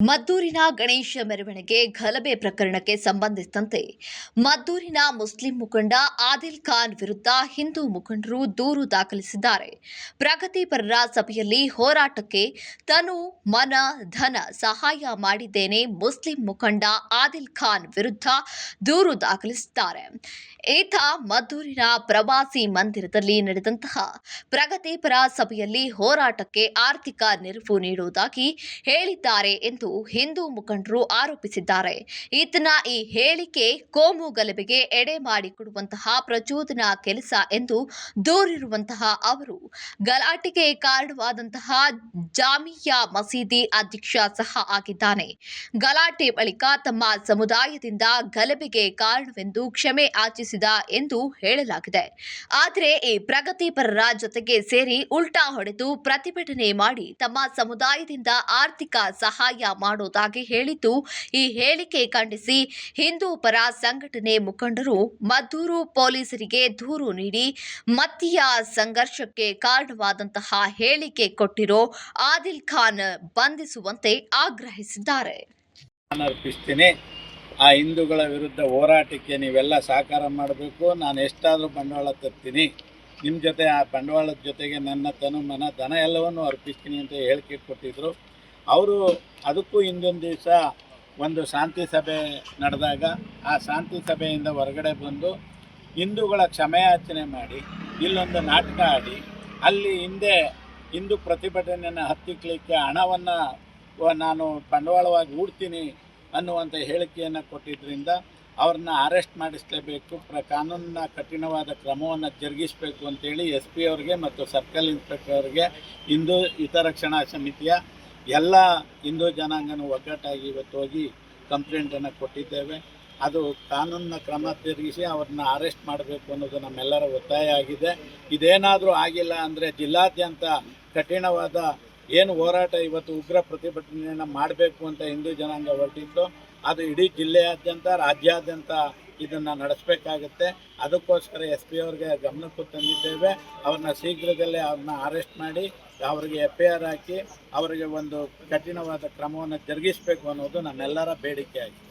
ಮದ್ದೂರಿನ ಗಣೇಶ ಮೆರವಣಿಗೆ ಗಲಭೆ ಪ್ರಕರಣಕ್ಕೆ ಸಂಬಂಧಿಸಿದಂತೆ ಮದ್ದೂರಿನ ಮುಸ್ಲಿಂ ಮುಖಂಡ ಆದಿಲ್ ಖಾನ್ ವಿರುದ್ಧ ಹಿಂದೂ ಮುಖಂಡರು ದೂರು ದಾಖಲಿಸಿದ್ದಾರೆ. ಪ್ರಗತಿಪರರ ಸಭೆಯಲ್ಲಿ ಹೋರಾಟಕ್ಕೆ ತನು ಮನ, ಧನ ಸಹಾಯ ಮಾಡಿದ್ದೇನೆ ಮುಸ್ಲಿಂ ಮುಖಂಡ ಆದಿಲ್ ಖಾನ್ ವಿರುದ್ಧ ದೂರು ದಾಖಲಿಸಿದ್ದಾರೆ. ಈತ ಮದ್ದೂರಿನ ಪ್ರವಾಸಿ ಮಂದಿರದಲ್ಲಿ ನಡೆದಂತಹ ಪ್ರಗತಿಪರ ಸಭೆಯಲ್ಲಿ ಹೋರಾಟಕ್ಕೆ ಆರ್ಥಿಕ ನೆರವು ನೀಡುವುದಾಗಿ ಹೇಳಿದ್ದಾರೆ ಎಂದು ಹಿಂದೂ ಮುಖಂಡರು ಆರೋಪಿಸಿದ್ದಾರೆ. ಈತನ ಈ ಹೇಳಿಕೆ ಕೋಮು ಗಲಭೆಗೆ ಎಡೆ ಮಾಡಿಕೊಡುವಂತಹ ಪ್ರಚೋದನಾ ಕೆಲಸ ಎಂದು ದೂರಿರುವಂತಹ ಅವರು. ಗಲಾಟೆಗೆ ಕಾರಣವಾದಂತಹ ಜಾಮಿಯಾ ಮಸೀದಿ ಅಧ್ಯಕ್ಷ ಸಹ ಆಗಿದ್ದಾನೆ. ಗಲಾಟೆ ಬಳಿಕ ತಮ್ಮ ಸಮುದಾಯದಿಂದ ಗಲಭೆಗೆ ಕಾರಣವೆಂದು ಕ್ಷಮೆ ಯಾಚಿಸಿದ ಎಂದು ಹೇಳಲಾಗಿದೆ. ಆದರೆ ಈ ಪ್ರಗತಿಪರರ ಜೊತೆಗೆ ಸೇರಿ ಉಲ್ಟಾ ಹೊಡೆದು ಪ್ರತಿಭಟನೆ ಮಾಡಿ ತಮ್ಮ ಸಮುದಾಯದಿಂದ ಆರ್ಥಿಕ ಸಹಾಯ ಮಾಡುವುದಾಗಿ ಹೇಳಿದ್ದು ಈ ಹೇಳಿಕೆ ಖಂಡಿಸಿ ಹಿಂದೂ ಪರ ಸಂಘಟನೆ ಮುಖಂಡರು ಮದ್ದೂರು ಪೊಲೀಸರಿಗೆ ದೂರು ನೀಡಿ ಮತೀಯ ಸಂಘರ್ಷಕ್ಕೆ ಕಾರಣವಾದಂತಹ ಹೇಳಿಕೆ ಕೊಟ್ಟಿರೋ ಆದಿಲ್ ಖಾನ್ ಬಂಧಿಸುವಂತೆ ಆಗ್ರಹಿಸಿದ್ದಾರೆ. ಆ ಹಿಂದೂಗಳ ವಿರುದ್ಧ ಹೋರಾಟಕ್ಕೆ ನೀವೆಲ್ಲ ಸಹಕಾರ ಮಾಡಬೇಕು. ನಾನು ಎಷ್ಟಾದರೂ ಬಂಡವಾಳ ತರ್ತೀನಿ. ನಿಮ್ಮ ಜೊತೆ ಆ ಬಂಡವಾಳದ ಜೊತೆಗೆ ನನ್ನ ತನು, ಮನ, ಧನ ಎಲ್ಲವನ್ನು ಅರ್ಪಿಸ್ತೀನಿ ಅಂತ ಹೇಳಿಕೆ ಕೊಟ್ಟಿದ್ದರು ಅವರು ಅದಕ್ಕೂ ಹಿಂದೊಂದು ದಿವಸ ಒಂದು ಶಾಂತಿ ಸಭೆ ನಡೆದಾಗ ಆ ಶಾಂತಿ ಸಭೆಯಿಂದ ಹೊರಗಡೆ ಬಂದು ಹಿಂದೂಗಳ ಕ್ಷಮೆಯಾಚನೆ ಮಾಡಿ, ಇಲ್ಲೊಂದು ನಾಟಕ ಆಡಿ, ಅಲ್ಲಿ ಹಿಂದೆ ಹಿಂದೂ ಪ್ರತಿಭಟನೆಯನ್ನು ಹತ್ತಿಕ್ಕಲಿಕ್ಕೆ ಹಣವನ್ನು ನಾನು ಬಂಡವಾಳವಾಗಿ ಹೂಡ್ತೀನಿ ಅನ್ನುವಂಥ ಹೇಳಿಕೆಯನ್ನು ಕೊಟ್ಟಿದ್ದರಿಂದ ಅವ್ರನ್ನ ಅರೆಸ್ಟ್ ಮಾಡಿಸಲೇಬೇಕು, ಪ್ರ ಕಾನೂನಿನ ಕಠಿಣವಾದ ಕ್ರಮವನ್ನು ಜರುಗಿಸಬೇಕು ಅಂತೇಳಿ ಎಸ್ ಪಿ ಅವ್ರಿಗೆ ಮತ್ತು ಸರ್ಕಲ್ ಇನ್ಸ್ಪೆಕ್ಟರ್ ಅವರಿಗೆ ಹಿಂದೂ ಹಿತರಕ್ಷಣಾ ಸಮಿತಿಯ ಎಲ್ಲ ಹಿಂದೂ ಜನಾಂಗನೂ ಒಗ್ಗಟ್ಟಾಗಿ ಇವತ್ತು ಹೋಗಿ ಕಂಪ್ಲೇಂಟನ್ನು ಕೊಟ್ಟಿದ್ದೇವೆ. ಅದು ಕಾನೂನಿನ ಕ್ರಮ ತಿರುಗಿಸಿ ಅವ್ರನ್ನ ಅರೆಸ್ಟ್ ಮಾಡಬೇಕು ಅನ್ನೋದು ನಮ್ಮೆಲ್ಲರ ಒತ್ತಾಯ ಆಗಿದೆ. ಇದೇನಾದರೂ ಆಗಿಲ್ಲ ಅಂದರೆ ಜಿಲ್ಲಾದ್ಯಂತ ಕಠಿಣವಾದ ಏನು ಹೋರಾಟ ಇವತ್ತು ಉಗ್ರ ಪ್ರತಿಭಟನೆಯನ್ನು ಮಾಡಬೇಕು ಅಂತ ಹಿಂದೂ ಜನಾಂಗ ಹೊರಟಿತ್ತು ಅದು ಇಡೀ ಜಿಲ್ಲೆಯಾದ್ಯಂತ, ರಾಜ್ಯಾದ್ಯಂತ ಇದನ್ನು ನಡೆಸಬೇಕಾಗುತ್ತೆ. ಅದಕ್ಕೋಸ್ಕರ ಎಸ್ ಪಿ ಅವ್ರಿಗೆ ಗಮನಕ್ಕೂ ತಂದಿದ್ದೇವೆ. ಅವ್ರನ್ನ ಶೀಘ್ರದಲ್ಲೇ ಅವ್ರನ್ನ ಅರೆಸ್ಟ್ ಮಾಡಿ, ಅವರಿಗೆ ಎಫ್ ಆರ್ ಹಾಕಿ, ಅವರಿಗೆ ಒಂದು ಕಠಿಣವಾದ ಕ್ರಮವನ್ನು ಜರುಗಿಸಬೇಕು ಅನ್ನೋದು ನಮ್ಮೆಲ್ಲರ ಬೇಡಿಕೆ ಆಗಿದೆ